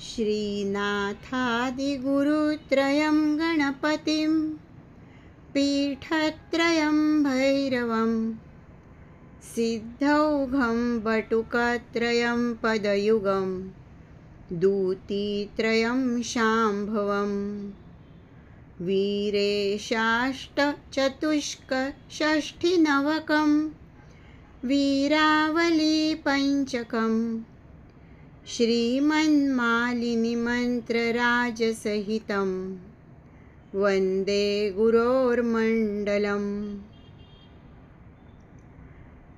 श्रीनाथादिगुरुत्रयं गणपतिं पीठत्रयं भैरवं सिद्धौघं बटुकत्रयं पदयुगं दूतीत्रयं शाम्भवम् वीरेशाष्टचतुष्कषष्ठिनवकं वीरावलीपञ्चकम् श्रीमन्मालिनिमन्त्रराजसहितं वन्दे गुरोर्मण्डलम्।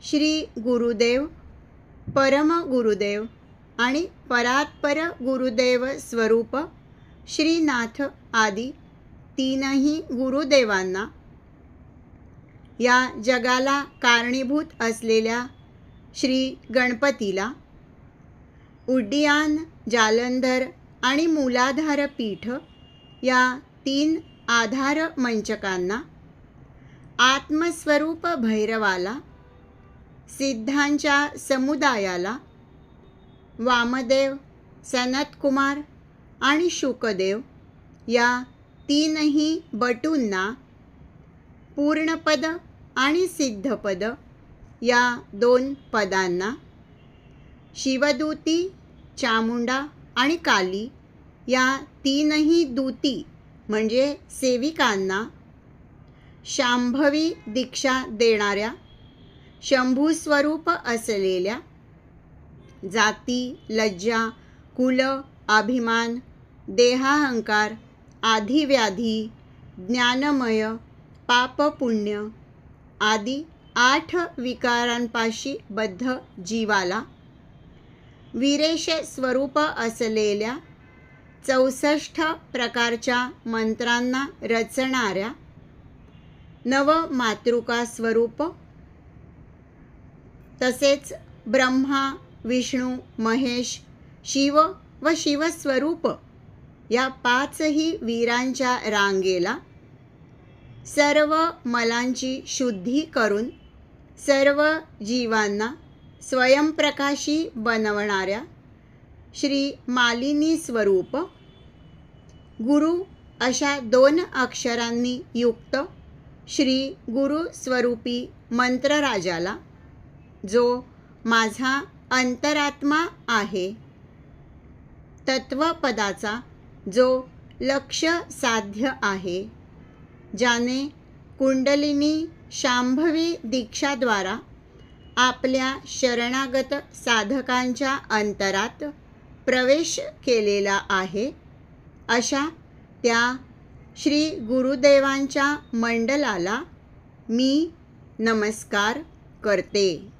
श्री गुरुदेव परम गुरुदेव आणि परात्पर गुरुदेव स्वरूप श्रीनाथ आदी तीनही गुरुदेवांना या जगाला कारणीभूत असलेल्या श्री गणपतीला उड्डियान जालंधर आणि मूलाधार पीठ या तीन आधार मंचकांना आत्मस्वरूप भैरवाला सिद्धांच्या समुदायाला वामदेव सनतकुमार आणि शुकदेव या तीनही बटूंना पूर्णपद आणि सिद्धपद या दोन पदांना शिवदूती चामुंडा आणि काली या तीनही दूती म्हणजे सेविकांना शांभवी दीक्षा देणाऱ्या शंभूस्वरूप असलेल्या जाती लज्जा कुल अभिमान देहाहंकार आधिव्याधी ज्ञानमय पापपुण्य आदी आठ विकारांपाशी बद्ध जीवाला विरेश स्वरूप असलेल्या चौसष्ट प्रकारच्या मंत्रांना रचणाऱ्या नवमातृका स्वरूप तसेच ब्रह्मा विष्णू महेश शिव व शिवस्वरूप या पाचही वीरांच्या रांगेला सर्व मलांची शुद्धी करून सर्व जीवांना स्वयंप्रकाशी बनवणाऱ्या श्री मालिनी स्वरूप गुरु अशा दोन अक्षरांनी युक्त श्री गुरु स्वरूपी मंत्रराजाला जो माझा अंतरात्मा आहे तत्वपदाचा जो लक्ष साध्य आहे ज्याने कुंडलिनी शांभवी दीक्षाद्वारा आपल्या शरणागत साधकांच्या अंतरात प्रवेश केलेला आहे. अशा त्या श्री गुरुदेवांच्या मंडलाला मी नमस्कार करते.